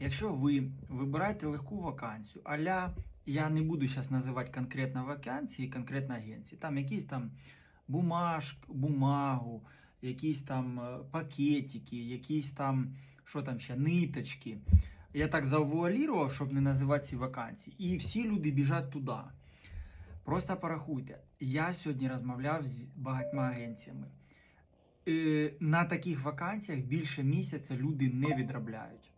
Якщо ви вибираєте легку вакансію, аля я не буду зараз називати конкретно вакансії, конкретно агенції, там якісь там бумаж, бумагу, якісь там е, пакетики, якісь там, що там ще, ниточки. Я так завуалірував, щоб не називати ці вакансії. І всі люди біжать туди. Просто порахуйте. Я сьогодні розмовляв з багатьма агенціями. Е, На таких вакансіях більше місяця люди не відробляють.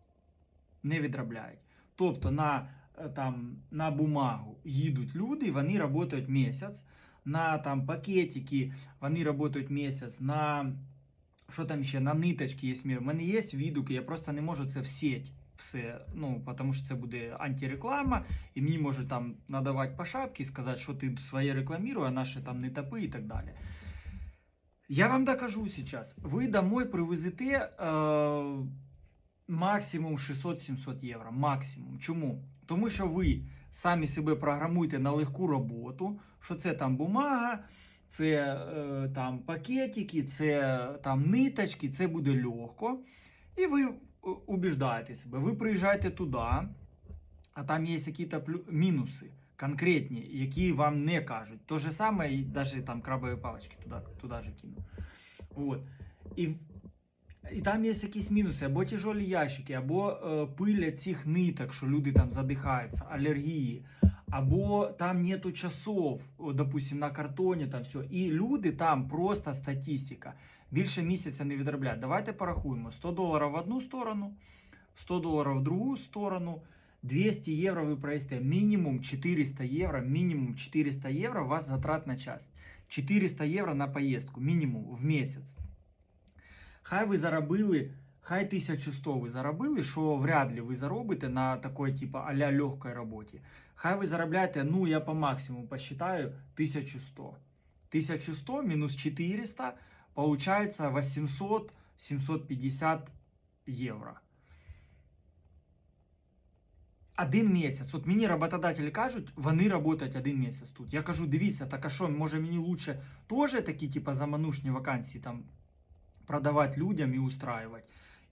Не відробляють. Тобто на, е, там, на бумагу їдуть люди, вони працюють місяць, на там, пакетики вони працюють місяць, на що там ще, на ниточки є. У мене є відгуки, я просто не можу це в сеть все, ну, тому що це буде антиреклама, і мені можуть там надавати по шапці, сказати, що ти своє рекламірує, а наше там не топи і так далі. Я вам докажу сейчас. Ви домой привезете е, максимум 600-700 євро. Максимум. Чому? Тому що ви самі себе програмуєте на легку роботу, що це там бумага, це е, там пакетики, це там ниточки, це буде легко. І ви е, убіждаєте себе. Ви приїжджаєте туди, а там є якісь мінуси конкретні, які вам не кажуть. То же саме, і навіть там крабові палички туди, туди же кину. Вот. І, і там є якісь мінуси, або тяжолі ящики, або е, пиля цих ниток, що люди там задихаються, алергії, або там нету часов, допустим, на картоні там все. І люди там просто статистика. Більше місяця не відробляють. Давайте порахуємо: 100 доларів в одну сторону, 100 доларів в другу сторону. 200 євро ви проїсте, мінімум 400 євро, мінімум 400 євро у вас затрат на час. 400 євро на поїздку, мінімум в місяць. Хай ви заробили, хай 1100 ви заробили, що вряд ли ви заробите на такой, типа, а-ля легкой роботі. Хай ви заробляєте, ну я по максимуму посчитаю, 1100. 1100 мінус 400, получается 800-750 євро. Один місяць. От мені роботодателі кажуть, вони працюють один місяць тут. Я кажу, дивіться, так а що, може мені лучше теж такі, типа, заманушні вакансії там продавати людям і устраювати.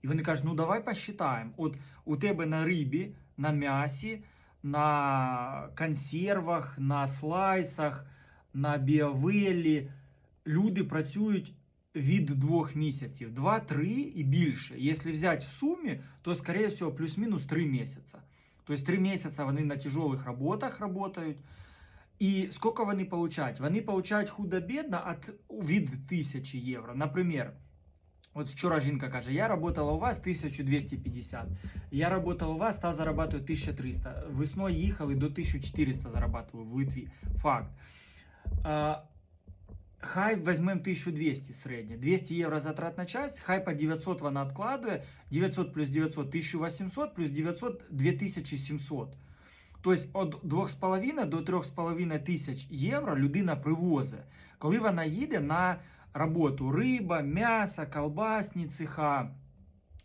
І вони кажуть, ну давай посчитаємо. От у тебе на рибі, на м'ясі, на консервах, на слайсах, на біовелі люди працюють від двох місяців, два-три і більше. Якщо взяти в сумі, то, скоріше всього, плюс-мінус три місяці. Тобто три місяці вони на тяжелих роботах працюють. І скільки вони получають? Вони получають худо-бідно від, від 1000 євро. Наприклад, От вчора жінка каже: я работала у вас 1250, я работала у вас та зарабатываю 1300. Весною їхали до 1400 зарабатываю в Литві. Факт. А, хай візьмемо 1200 середнє. 200 євро затрат на час, хай по 900 вона відкладує. 900 плюс 900 1800 плюс 900 2700. Тобто від 2,5 до 3,5 тисяч євро людина привозить, коли вона їде на роботу риба, м'ясо, колбасні цеха,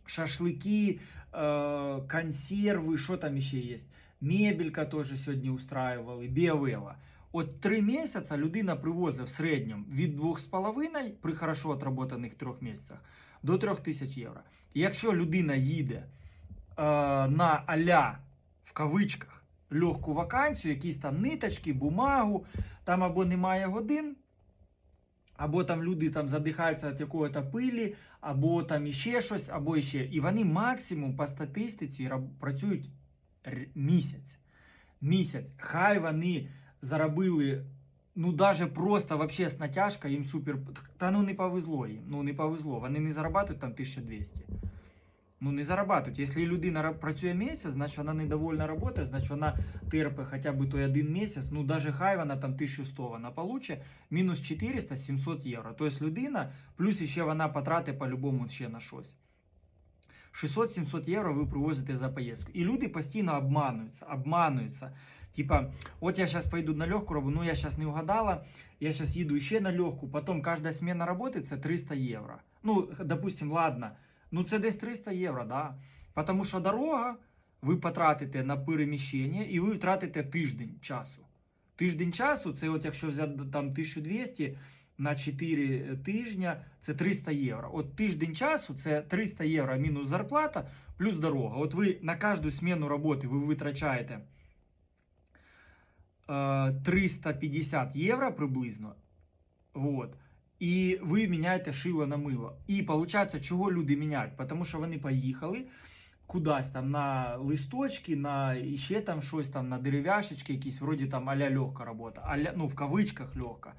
шашлики, э, консерви, що там ще є. Мебелька теж сьогодні устраювали, біовела. От три місяці людина привозить в середньому від 2,5 при хорошо отработаних трьох місяцях до 3 тисяч євро. Якщо людина їде е, на аля в кавичках легку вакансію, якісь там ниточки, бумагу, там або немає годин, або там люди там задихаються від якої-то пилі, або там іще щось, або іще. І вони максимум по статистиці працюють місяць. Місяць. Хай вони заробили, ну навіть просто вообще з натяжка їм супер. Та ну не повезло їм. Ну не повезло. Вони не зарабатують там 1200. Ну не зарабатують. Якщо людина працює місяць, значить вона недовольна роботою, значить вона терпить хоча б той один місяць, ну даже хай вона там 1100 вона получить, мінус 400 700 євро. Тобто людина, плюс ще вона потратить по-любому ще на щось. 600-700 євро ви привозите за поїздку. І люди постійно обмануються, обмануються. Типа, от я зараз пойду на легку роботу, ну я зараз не угадала, я зараз їду ще на легку, потім кожна зміна роботи це 300 євро. Ну, допустим, ладно, ну це десь 300 євро, да. Тому що дорога ви потратите на переміщення і ви втратите тиждень часу. Тиждень часу, це от якщо взяти там 1200 на 4 тижня це 300 євро. От тиждень часу це 300 євро мінус зарплата, плюс дорога. От ви на кожну зміну роботи ви витрачаєте е, 350 євро приблизно. Вот. І ви міняєте шило на мило. І виходить, чого люди міняють? Тому що вони поїхали кудись там на листочки, на ще там щось там, на дерев'яшечки, якісь вроді там а-ля легка робота, а-ля, ну в кавичках легка.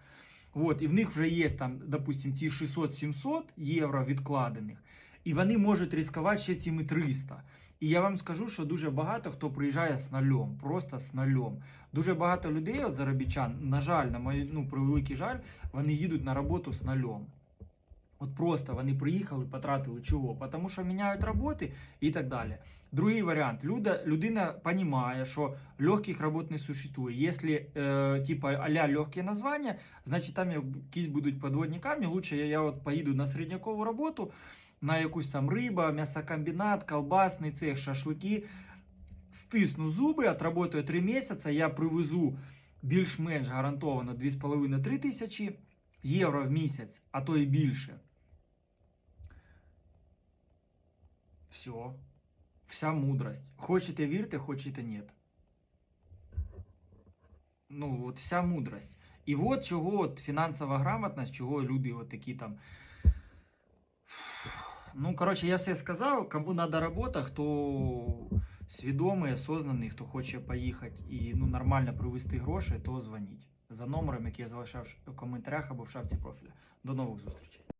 Вот, і в них вже є там, допустим, ці 600-700 євро відкладених, і вони можуть ризикувати ще цими 300. І я вам скажу, що дуже багато хто приїжджає з нальом, просто з нальом. Дуже багато людей, от заробітчан, на жаль, на мою, ну, превеликий жаль, вони їдуть на роботу з нальом. От просто вони приїхали, потратили чого? Тому що міняють роботи і так далі. Другий варіант. Люда, людина розуміє, що легких робот не существує. Якщо е, типа а-ля легке названня, значить там якісь будуть подводні камні. Лучше я, я от поїду на середнякову роботу, на якусь там риба, м'ясокомбінат, колбасний цех, шашлики. Стисну зуби, отработаю 3 місяці, я привезу більш-менш гарантовано 2,5-3 тисячі євро в місяць, а то і більше. Все. Вся мудрость. Хочете вірте, хочете ні. Ну, от вся мудрость. І от чого от фінансова грамотність, чого люди от такі там. Ну, коротше, я все сказав. Кому треба робота, хто свідомий, осознаний, хто хоче поїхати і ну, нормально привезти гроші, то дзвоніть за номером, який я залишав в коментарях або в шапці профіля. До нових зустрічей.